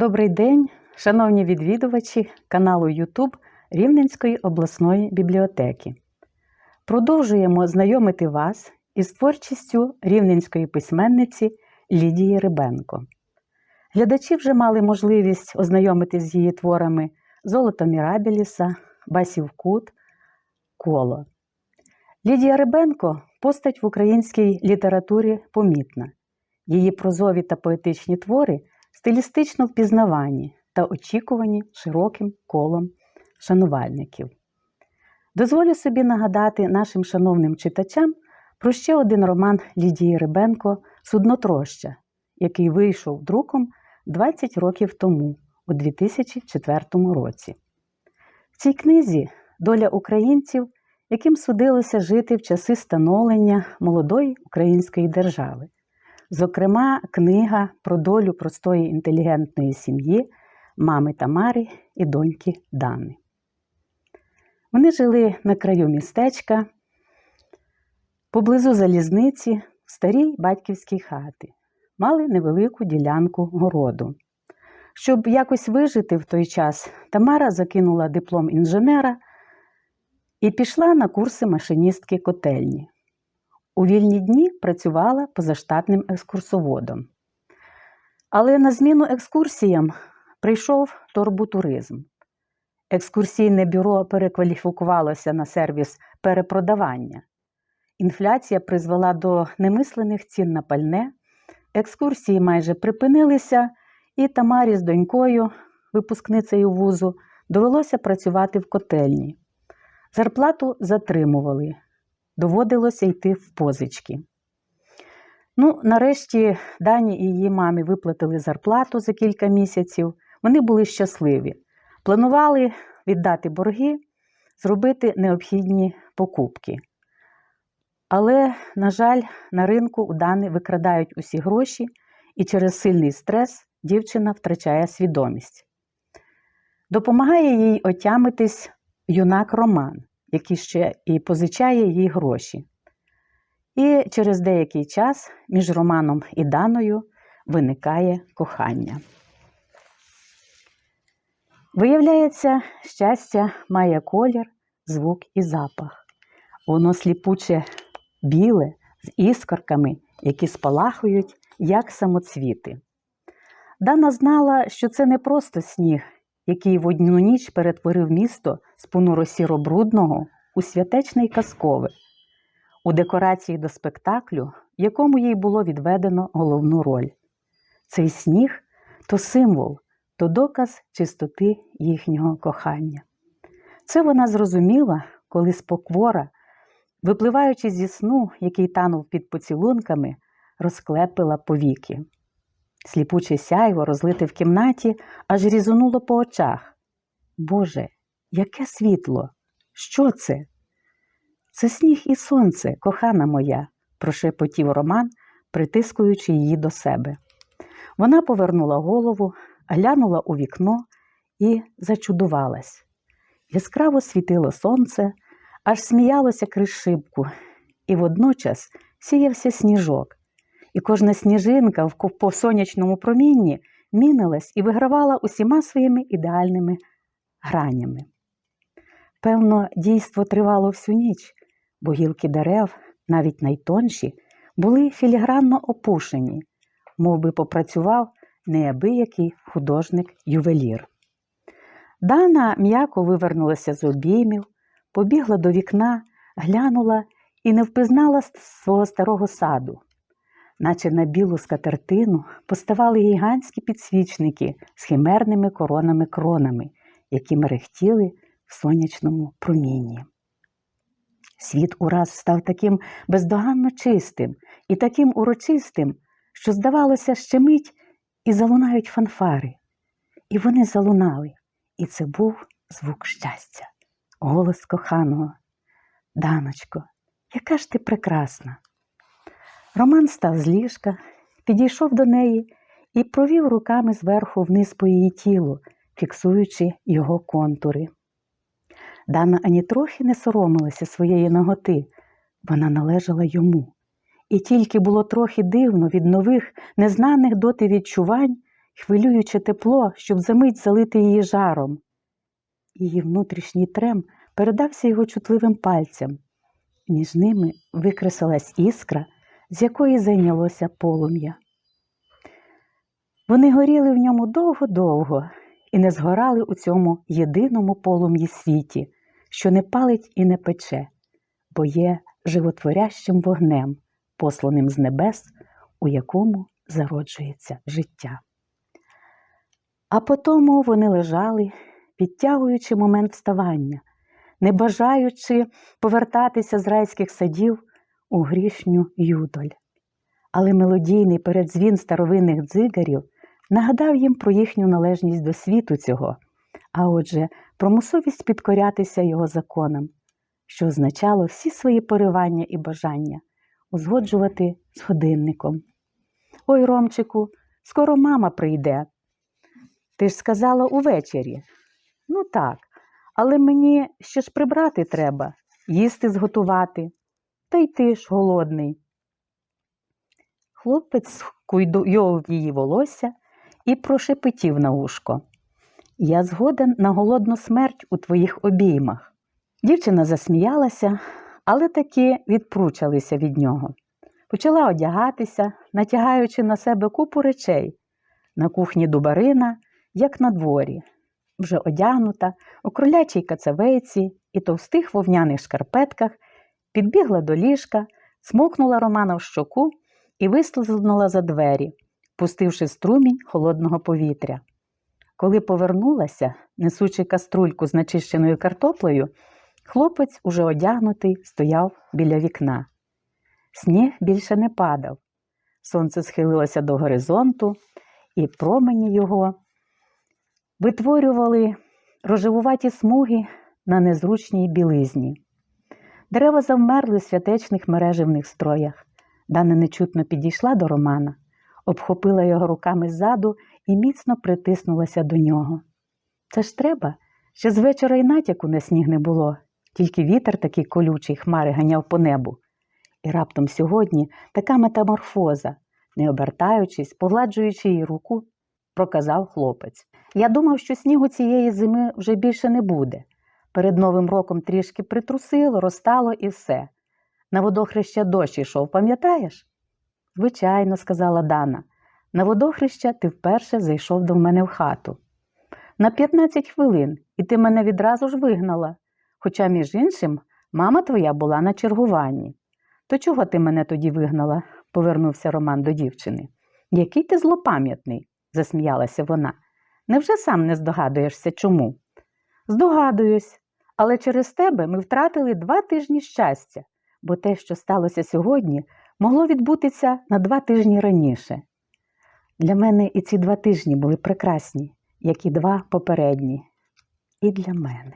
Добрий день, шановні відвідувачі каналу YouTube Рівненської обласної бібліотеки. Продовжуємо знайомити вас із творчістю рівненської письменниці Лідії Рибенко. Глядачі вже мали можливість ознайомитись з її творами Золото Мірабеліса, Басів Кут, Коло. Лідія Рибенко постать в українській літературі помітна. Її прозові та поетичні твори стилістично впізнавані та очікувані широким колом шанувальників. Дозволю собі нагадати нашим шановним читачам про ще один роман Лідії Рибенко Суднотроща, який вийшов друком 20 років тому, у 2004 році. В цій книзі доля українців, яким судилося жити в часи становлення молодої української держави. Зокрема, книга про долю простої інтелігентної сім'ї мами Тамари і доньки Дани. Вони жили на краю містечка, поблизу залізниці, в старій батьківській хаті, мали невелику ділянку городу. Щоб якось вижити в той час, Тамара закинула диплом інженера і пішла на курси машиністки котельні. У вільні дні працювала позаштатним екскурсоводом. Але на зміну екскурсіям прийшов торбутуризм. Екскурсійне бюро перекваліфікувалося на сервіс перепродавання. Інфляція призвела до немислених цін на пальне, екскурсії майже припинилися, і Тамарі з донькою, випускницею вузу, довелося працювати в котельні. Зарплату затримували доводилося йти в позички. Ну, нарешті Дані і її мамі виплатили зарплату за кілька місяців. Вони були щасливі. Планували віддати борги, зробити необхідні покупки. Але, на жаль, на ринку у Дани викрадають усі гроші, і через сильний стрес дівчина втрачає свідомість. Допомагає їй отямитись юнак Роман який ще і позичає їй гроші. І через деякий час між Романом і Даною виникає кохання. Виявляється, щастя має колір, звук і запах. Воно сліпуче біле з іскорками, які спалахують, як самоцвіти. Дана знала, що це не просто сніг, який в одну ніч перетворив місто з понуро-сіро-брудного у святечне й казкове, у декорації до спектаклю, якому їй було відведено головну роль. Цей сніг то символ, то доказ чистоти їхнього кохання. Це вона зрозуміла, коли споквора, випливаючи зі сну, який танув під поцілунками, розклепила повіки. Сліпуче сяйво розлите в кімнаті, аж різонуло по очах. Боже, яке світло! Що це? Це сніг і сонце, кохана моя, прошепотів Роман, притискуючи її до себе. Вона повернула голову, глянула у вікно і зачудувалась. Яскраво світило сонце, аж сміялося крізь шибку, і водночас сіявся сніжок і кожна сніжинка в по сонячному промінні мінилась і вигравала усіма своїми ідеальними гранями. Певно, дійство тривало всю ніч, бо гілки дерев, навіть найтонші, були філігранно опушені, мов би попрацював неабиякий художник-ювелір. Дана м'яко вивернулася з обіймів, побігла до вікна, глянула і не впізнала свого старого саду наче на білу скатертину, поставали гігантські підсвічники з химерними коронами кронами, які мерехтіли в сонячному промінні. Світ ураз став таким бездоганно чистим і таким урочистим, що, здавалося, ще мить і залунають фанфари. І вони залунали, і це був звук щастя, голос коханого. Даночко, яка ж ти прекрасна! Роман став з ліжка, підійшов до неї і провів руками зверху вниз по її тілу, фіксуючи його контури. Дана ані трохи не соромилася своєї ноготи, вона належала йому. І тільки було трохи дивно від нових, незнаних доти відчувань, хвилююче тепло, щоб за мить залити її жаром. Її внутрішній трем передався його чутливим пальцям. Між ними викресалась іскра, з якої зайнялося полум'я. Вони горіли в ньому довго-довго і не згорали у цьому єдиному полум'ї світі, що не палить і не пече, бо є животворящим вогнем, посланим з небес, у якому зароджується життя. А потому вони лежали, підтягуючи момент вставання, не бажаючи повертатися з райських садів у грішню юдоль. Але мелодійний передзвін старовинних дзигарів нагадав їм про їхню належність до світу цього, а отже, про мусовість підкорятися його законам, що означало всі свої поривання і бажання узгоджувати з годинником. Ой, Ромчику, скоро мама прийде. Ти ж сказала увечері. Ну так, але мені ще ж прибрати треба, їсти зготувати. Та й ти ж голодний. Хлопець куйдуйов її волосся і прошепотів на ушко. Я згоден на голодну смерть у твоїх обіймах. Дівчина засміялася, але таки відпручалися від нього. Почала одягатися, натягаючи на себе купу речей. На кухні дубарина, як на дворі, вже одягнута, у кролячій кацавейці і товстих вовняних шкарпетках, підбігла до ліжка, смокнула Романа в щоку і вислизнула за двері, пустивши струмінь холодного повітря. Коли повернулася, несучи каструльку з начищеною картоплею, хлопець, уже одягнутий, стояв біля вікна. Сніг більше не падав. Сонце схилилося до горизонту, і промені його витворювали рожевуваті смуги на незручній білизні. Дерева завмерли в святечних мереживних строях. Дана нечутно підійшла до Романа, обхопила його руками ззаду і міцно притиснулася до нього. Це ж треба, ще з вечора й натяку на сніг не було, тільки вітер такий колючий хмари ганяв по небу. І раптом сьогодні така метаморфоза, не обертаючись, погладжуючи її руку, проказав хлопець. Я думав, що снігу цієї зими вже більше не буде. Перед Новим роком трішки притрусило, розтало і все. На водохреща дощ ішов, пам'ятаєш? Звичайно, сказала Дана. На водохреща ти вперше зайшов до мене в хату. На 15 хвилин, і ти мене відразу ж вигнала. Хоча, між іншим, мама твоя була на чергуванні. То чого ти мене тоді вигнала? повернувся Роман до дівчини. Який ти злопам'ятний, засміялася вона. Невже сам не здогадуєшся чому? Здогадуюсь, але через тебе ми втратили два тижні щастя, бо те, що сталося сьогодні, могло відбутися на два тижні раніше. Для мене і ці два тижні були прекрасні, як і два попередні. І для мене.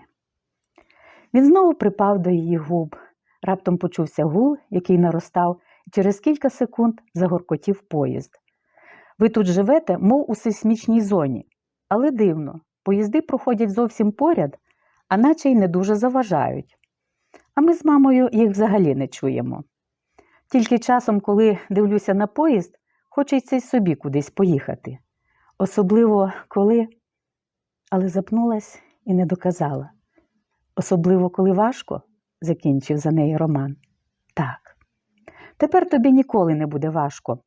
Він знову припав до її губ. Раптом почувся гул, який наростав, і через кілька секунд загоркотів поїзд. Ви тут живете, мов у сейсмічній зоні, але дивно, поїзди проходять зовсім поряд, а наче й не дуже заважають. А ми з мамою їх взагалі не чуємо. Тільки часом, коли дивлюся на поїзд, хочеться й собі кудись поїхати. Особливо коли, але запнулась і не доказала. Особливо, коли важко, закінчив за неї Роман. Так, тепер тобі ніколи не буде важко,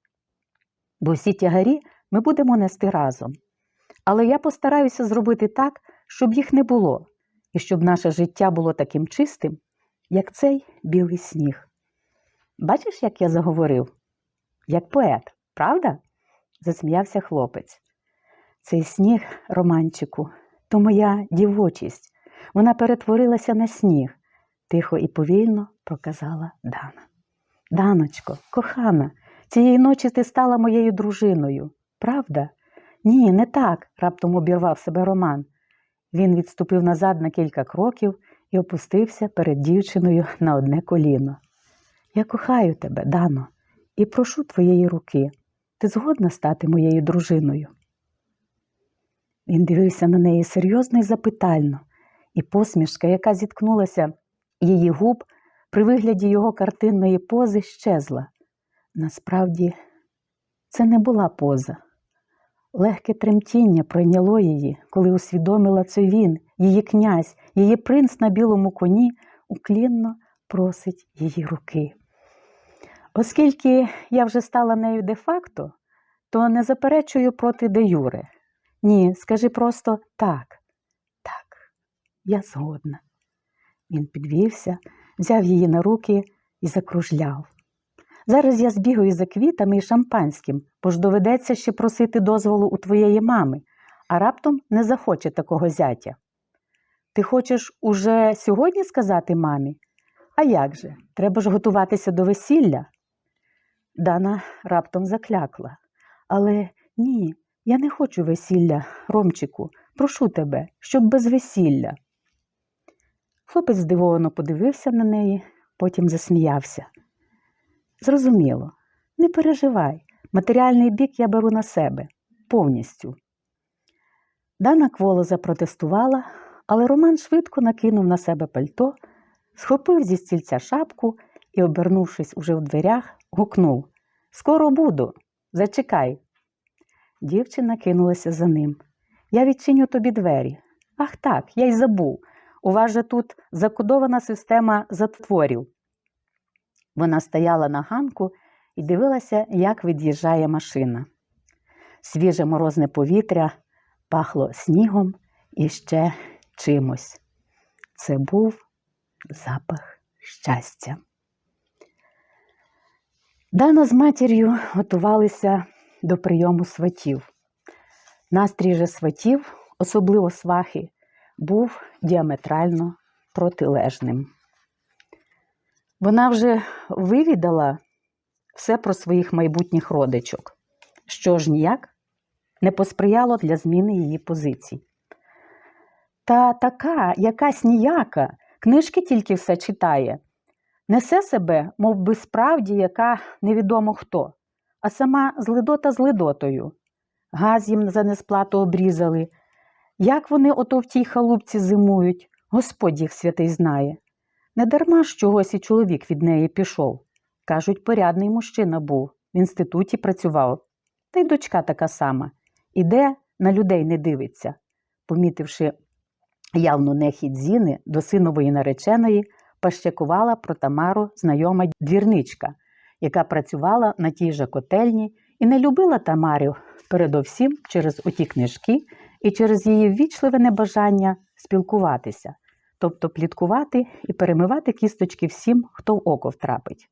бо всі тягарі ми будемо нести разом. Але я постараюся зробити так, щоб їх не було, і щоб наше життя було таким чистим, як цей білий сніг. Бачиш, як я заговорив? Як поет, правда? засміявся хлопець. Цей сніг, романчику, то моя дівочість. Вона перетворилася на сніг, тихо і повільно проказала Дана. Даночко, кохана, цієї ночі ти стала моєю дружиною, правда? Ні, не так, раптом обірвав себе Роман. Він відступив назад на кілька кроків і опустився перед дівчиною на одне коліно. Я кохаю тебе, Дано, і прошу твоєї руки. Ти згодна стати моєю дружиною? Він дивився на неї серйозно і запитально, і посмішка, яка зіткнулася її губ при вигляді його картинної пози, щезла. Насправді, це не була поза. Легке тремтіння пройняло її, коли усвідомила це він, її князь, її принц на білому коні, уклінно просить її руки. Оскільки я вже стала нею де-факто, то не заперечую проти де Юре. Ні, скажи просто так, так, я згодна. Він підвівся, взяв її на руки і закружляв. Зараз я збігаю за квітами і шампанським, бо ж доведеться ще просити дозволу у твоєї мами, а раптом не захоче такого зятя. Ти хочеш уже сьогодні сказати мамі? А як же? Треба ж готуватися до весілля. Дана раптом заклякла. Але ні, я не хочу весілля, Ромчику, прошу тебе, щоб без весілля. Хлопець здивовано подивився на неї, потім засміявся. Зрозуміло, не переживай, матеріальний бік я беру на себе повністю. Дана кволо запротестувала, але Роман швидко накинув на себе пальто, схопив зі стільця шапку і, обернувшись уже в дверях, гукнув Скоро буду, зачекай. Дівчина кинулася за ним. Я відчиню тобі двері. Ах так, я й забув. У вас же тут закодована система затворів. Вона стояла на ганку і дивилася, як від'їжджає машина. Свіже морозне повітря пахло снігом і ще чимось. Це був запах щастя. Дана з матір'ю готувалися до прийому сватів. Настрій же сватів, особливо свахи, був діаметрально протилежним. Вона вже вивідала все про своїх майбутніх родичок, що ж ніяк не посприяло для зміни її позицій. Та така, якась ніяка, книжки тільки все читає, несе себе, мов би справді, яка невідомо хто, а сама злидота з лидотою. Газ їм за несплату обрізали. Як вони ото в тій халупці зимують, Господь їх святий знає. Недарма ж чогось і чоловік від неї пішов. Кажуть, порядний мужчина був, в інституті працював. Та й дочка така сама. Іде, на людей не дивиться. Помітивши явну нехідь Зіни до синової нареченої, пащакувала про Тамару знайома двірничка, яка працювала на тій же котельні і не любила Тамарю передовсім через оті книжки і через її ввічливе небажання спілкуватися, тобто пліткувати і перемивати кісточки всім, хто в око втрапить.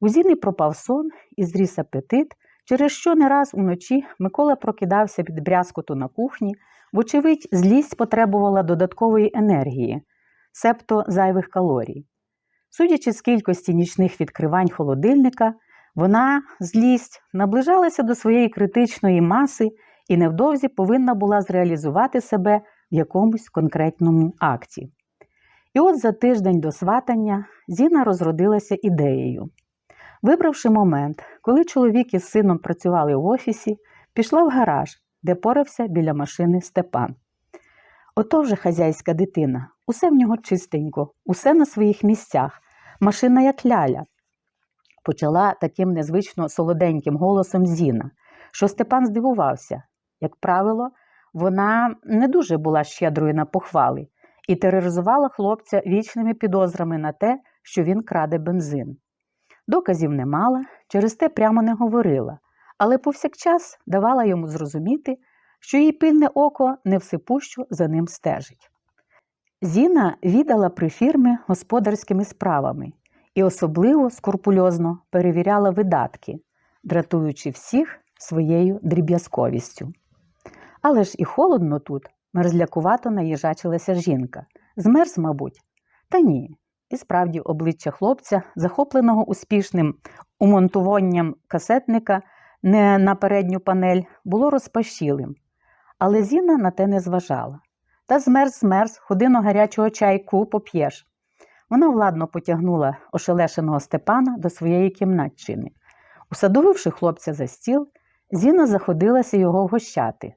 У Зіни пропав сон і зріс апетит, через що не раз уночі Микола прокидався від брязкоту на кухні, вочевидь, злість потребувала додаткової енергії, себто зайвих калорій. Судячи з кількості нічних відкривань холодильника, вона, злість, наближалася до своєї критичної маси і невдовзі повинна була зреалізувати себе в якомусь конкретному акті. І от за тиждень до сватання Зіна розродилася ідеєю. Вибравши момент, коли чоловік із сином працювали в офісі, пішла в гараж, де порався біля машини Степан. Ото вже хазяйська дитина, усе в нього чистенько, усе на своїх місцях, машина як ляля. Почала таким незвично солоденьким голосом Зіна, що Степан здивувався. Як правило, вона не дуже була щедрою на похвали і тероризувала хлопця вічними підозрами на те, що він краде бензин. Доказів не мала, через те прямо не говорила, але повсякчас давала йому зрозуміти, що її пильне око не всепущо за ним стежить. Зіна віддала при фірми господарськими справами і особливо скрупульозно перевіряла видатки, дратуючи всіх своєю дріб'язковістю. Але ж і холодно тут, мерзлякувато наїжачилася жінка. Змерз, мабуть, та ні. І справді обличчя хлопця, захопленого успішним умонтуванням касетника не на передню панель, було розпашілим. Але Зіна на те не зважала. Та змерз, змерз, ходино гарячого чайку поп'єш. Вона владно потягнула ошелешеного Степана до своєї кімнатчини. Усадовивши хлопця за стіл, Зіна заходилася його вгощати.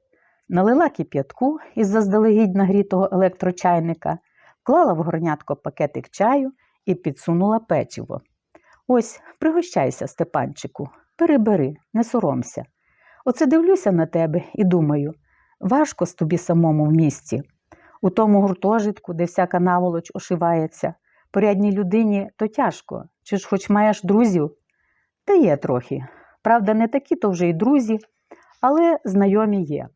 Налила кип'ятку із заздалегідь нагрітого електрочайника, вклала в горнятко пакетик чаю і підсунула печиво. Ось, пригощайся, Степанчику, перебери, не соромся. Оце дивлюся на тебе і думаю, важко з тобі самому в місті. У тому гуртожитку, де всяка наволоч ошивається, порядній людині то тяжко. Чи ж хоч маєш друзів? Та є трохи. Правда, не такі то вже й друзі, але знайомі є.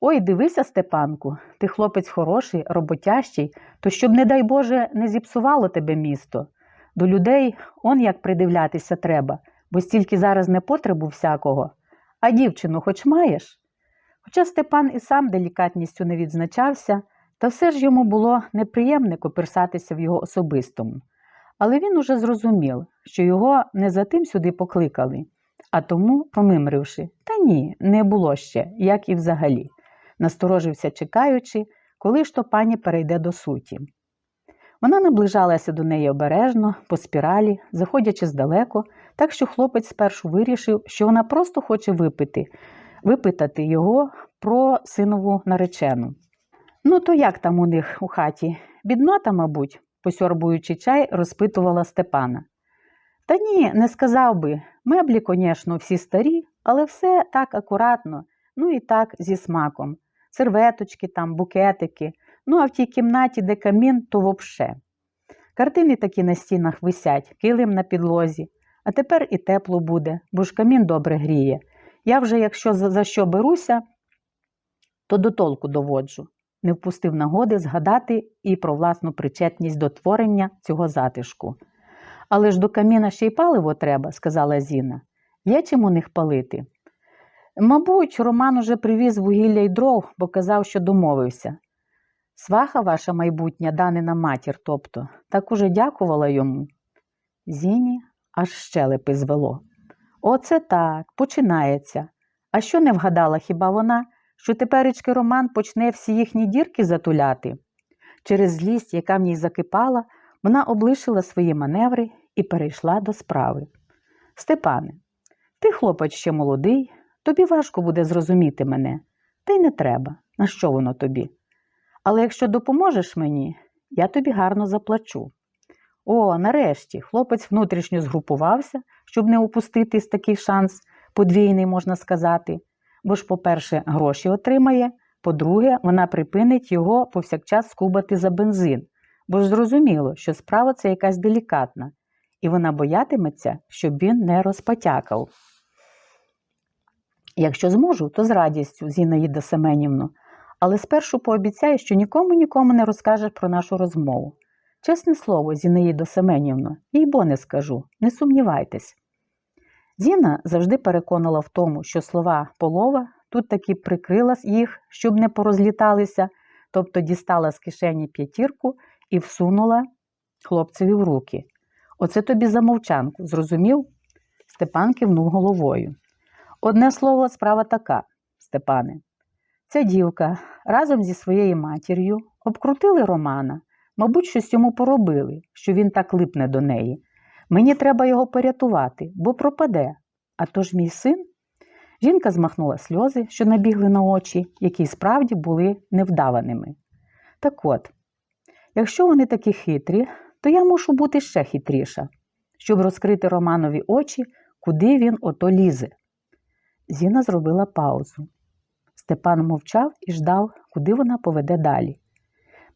Ой, дивися, Степанку, ти хлопець хороший, роботящий, то щоб, не дай Боже, не зіпсувало тебе місто. До людей он як придивлятися треба, бо стільки зараз не потребу всякого. А дівчину хоч маєш? Хоча Степан і сам делікатністю не відзначався, та все ж йому було неприємне коперсатися в його особистому. Але він уже зрозумів, що його не за тим сюди покликали, а тому, промимривши, та ні, не було ще, як і взагалі, насторожився, чекаючи, коли ж то пані перейде до суті. Вона наближалася до неї обережно, по спіралі, заходячи здалеку, так що хлопець спершу вирішив, що вона просто хоче випити, випитати його про синову наречену. Ну, то як там у них у хаті? Біднота, мабуть, посьорбуючи чай, розпитувала Степана. Та ні, не сказав би. Меблі, звісно, всі старі, але все так акуратно, ну і так зі смаком. Серветочки там, букетики. Ну, а в тій кімнаті, де камін, то вообще. Картини такі на стінах висять, килим на підлозі. А тепер і тепло буде, бо ж камін добре гріє. Я вже, якщо за, за що беруся, то до толку доводжу. Не впустив нагоди згадати і про власну причетність до творення цього затишку. Але ж до каміна ще й паливо треба, сказала Зіна. Є чим у них палити? Мабуть, Роман уже привіз вугілля й дров, бо казав, що домовився. Сваха ваша майбутня данина матір, тобто, так уже дякувала йому. Зіні аж щелепи звело. Оце так, починається. А що не вгадала хіба вона, що теперечки Роман почне всі їхні дірки затуляти? Через злість, яка в ній закипала, вона облишила свої маневри і перейшла до справи. Степане, ти хлопець ще молодий, тобі важко буде зрозуміти мене, та й не треба, на що воно тобі. Але якщо допоможеш мені, я тобі гарно заплачу. О, нарешті, хлопець внутрішньо згрупувався, щоб не упустити такий шанс, подвійний, можна сказати. Бо ж, по-перше, гроші отримає, по-друге, вона припинить його повсякчас скубати за бензин, бо ж зрозуміло, що справа це якась делікатна, і вона боятиметься, щоб він не розпотякав. Якщо зможу, то з радістю, Зінаїда Семенівно, але спершу пообіцяю, що нікому нікому не розкажеш про нашу розмову. Чесне слово, Зінаїдо Семенівно, їй бо не скажу, не сумнівайтесь. Зіна завжди переконала в тому, що слова полова тут таки прикрила їх, щоб не порозліталися, тобто дістала з кишені п'ятірку і всунула хлопцеві в руки. Оце тобі за мовчанку, зрозумів? Степан кивнув головою. Одне слово, справа така, Степане. Ця дівка разом зі своєю матір'ю обкрутили Романа, мабуть, щось йому поробили, що він так липне до неї. Мені треба його порятувати, бо пропаде. А то ж мій син. Жінка змахнула сльози, що набігли на очі, які справді були невдаваними. Так от, якщо вони такі хитрі, то я мушу бути ще хитріша, щоб розкрити Романові очі, куди він ото лізе. Зіна зробила паузу. Степан мовчав і ждав, куди вона поведе далі.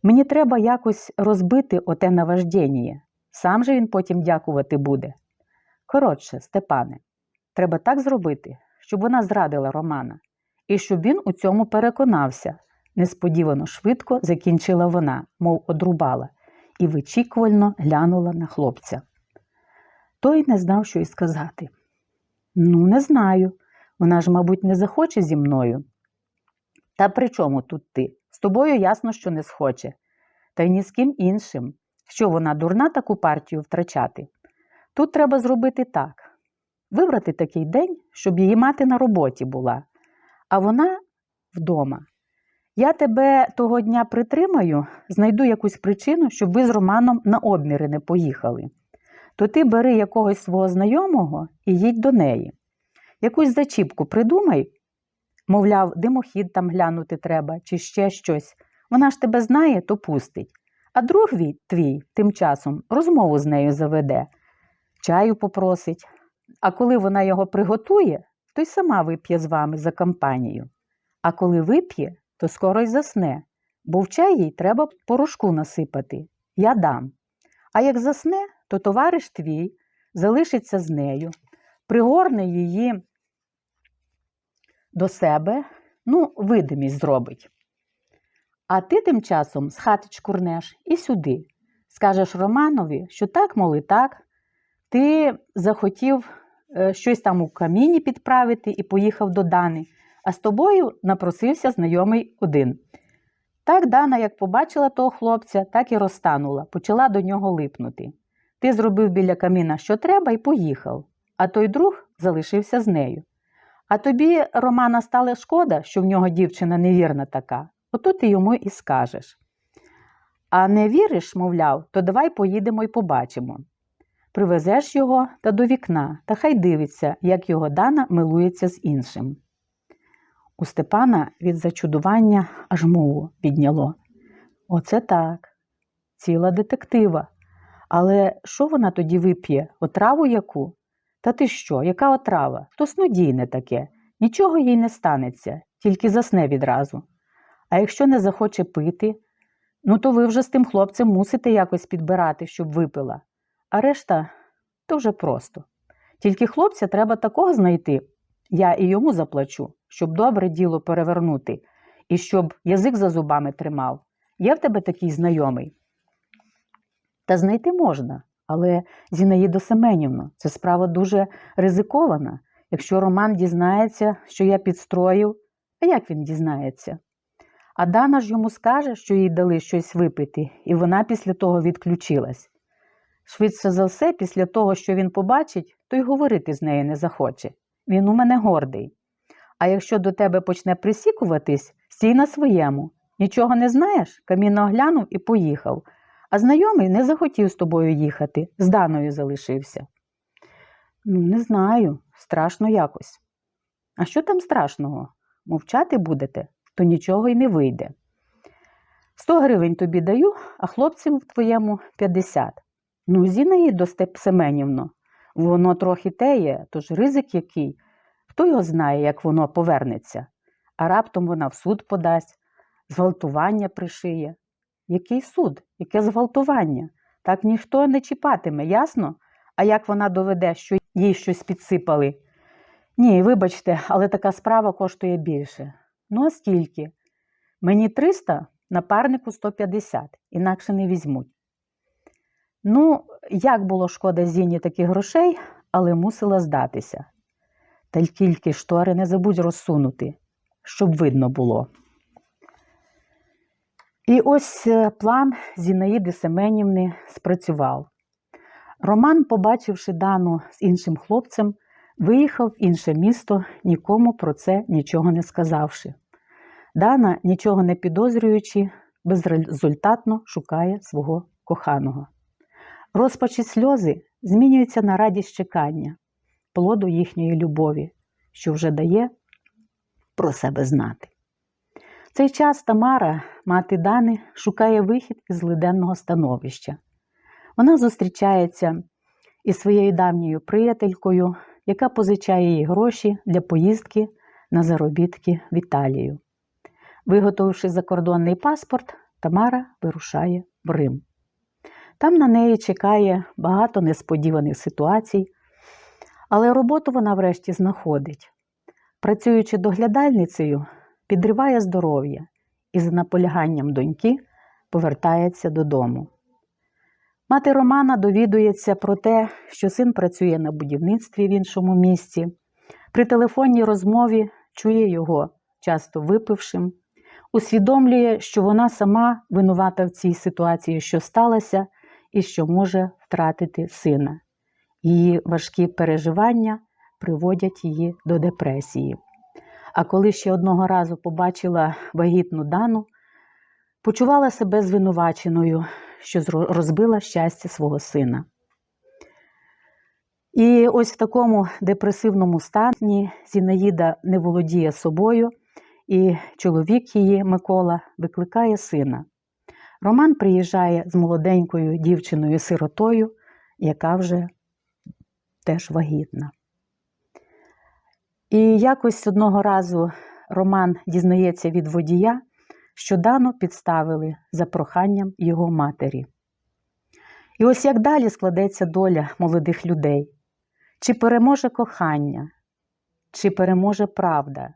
Мені треба якось розбити оте наваждєніє. Сам же він потім дякувати буде. Коротше, Степане, треба так зробити, щоб вона зрадила Романа, і щоб він у цьому переконався. Несподівано швидко закінчила вона, мов одрубала, і вичікувально глянула на хлопця. Той не знав, що й сказати. Ну, не знаю. Вона ж, мабуть, не захоче зі мною. Та при чому тут ти? З тобою ясно, що не схоче. Та й ні з ким іншим. Що вона дурна таку партію втрачати? Тут треба зробити так: вибрати такий день, щоб її мати на роботі була, а вона вдома. Я тебе того дня притримаю, знайду якусь причину, щоб ви з Романом на обміри не поїхали. То ти бери якогось свого знайомого і їдь до неї. Якусь зачіпку придумай, мовляв, димохід там глянути треба, чи ще щось. Вона ж тебе знає, то пустить. А друг твій тим часом розмову з нею заведе, чаю попросить. А коли вона його приготує, то й сама вип'є з вами за компанію. А коли вип'є, то скоро й засне, бо в чай їй треба порошку насипати. Я дам. А як засне, то товариш твій залишиться з нею, пригорне її до себе, ну, видимість зробить. А ти тим часом з хати чкурнеш і сюди. Скажеш Романові, що так, мол, і так, ти захотів е, щось там у каміні підправити і поїхав до Дани, а з тобою напросився знайомий один. Так Дана, як побачила того хлопця, так і розтанула, почала до нього липнути. Ти зробив біля каміна, що треба, і поїхав, а той друг залишився з нею. А тобі, Романа, стала шкода, що в нього дівчина невірна така, ото ти йому і скажеш. А не віриш, мовляв, то давай поїдемо і побачимо. Привезеш його та до вікна, та хай дивиться, як його Дана милується з іншим. У Степана від зачудування аж мову підняло. Оце так, ціла детектива. Але що вона тоді вип'є? Отраву яку? Та ти що, яка отрава? То снодійне таке. Нічого їй не станеться, тільки засне відразу. А якщо не захоче пити, ну то ви вже з тим хлопцем мусите якось підбирати, щоб випила. А решта то вже просто. Тільки хлопця треба такого знайти. Я і йому заплачу, щоб добре діло перевернути, і щоб язик за зубами тримав. Є в тебе такий знайомий? Та знайти можна, але Зінаїдо Семенівно, це справа дуже ризикована. Якщо Роман дізнається, що я підстроїв, а як він дізнається? А Дана ж йому скаже, що їй дали щось випити, і вона після того відключилась. Швидше за все, після того, що він побачить, то й говорити з нею не захоче. Він у мене гордий. А якщо до тебе почне присікуватись, стій на своєму. Нічого не знаєш, камінно оглянув і поїхав. А знайомий не захотів з тобою їхати, з Даною залишився. Ну, не знаю, страшно якось. А що там страшного? Мовчати будете, то нічого й не вийде. Сто гривень тобі даю, а хлопцям в твоєму 50. Ну, Зінаїдо Степ Семенівно, воно трохи теє, тож ризик який. Хто його знає, як воно повернеться, а раптом вона в суд подасть, зґвалтування пришиє. Який суд? Яке зґвалтування? Так ніхто не чіпатиме, ясно? А як вона доведе, що їй щось підсипали? Ні, вибачте, але така справа коштує більше. Ну, а скільки? Мені 300, напарнику 150, інакше не візьмуть. Ну, як було шкода Зіні таких грошей, але мусила здатися. Та й тільки штори не забудь розсунути, щоб видно було. І ось е, план Зінаїди Семенівни спрацював. Роман, побачивши Дану з іншим хлопцем, виїхав в інше місто, нікому про це нічого не сказавши. Дана, нічого не підозрюючи, безрезультатно шукає свого коханого. Розпачі сльози змінюються на радість чекання, плоду їхньої любові, що вже дає про себе знати. Цей час Тамара, мати Дани, шукає вихід із злиденного становища. Вона зустрічається із своєю давньою приятелькою, яка позичає їй гроші для поїздки на заробітки в Італію. Виготовивши закордонний паспорт, Тамара вирушає в Рим. Там на неї чекає багато несподіваних ситуацій, але роботу вона врешті знаходить. Працюючи доглядальницею, підриває здоров'я і за наполяганням доньки повертається додому. Мати Романа довідується про те, що син працює на будівництві в іншому місці. При телефонній розмові чує його, часто випившим, усвідомлює, що вона сама винувата в цій ситуації, що сталося, і що може втратити сина. Її важкі переживання приводять її до депресії. А коли ще одного разу побачила вагітну Дану, почувала себе звинуваченою, що розбила щастя свого сина. І ось в такому депресивному стані Зінаїда не володіє собою, і чоловік її, Микола, викликає сина. Роман приїжджає з молоденькою дівчиною-сиротою, яка вже теж вагітна. І якось одного разу Роман дізнається від водія, що Дану підставили за проханням його матері. І ось як далі складеться доля молодих людей. Чи переможе кохання, чи переможе правда?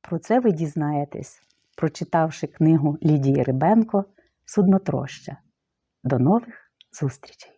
Про це ви дізнаєтесь, прочитавши книгу Лідії Рибенко Суднотроща. До нових зустрічей!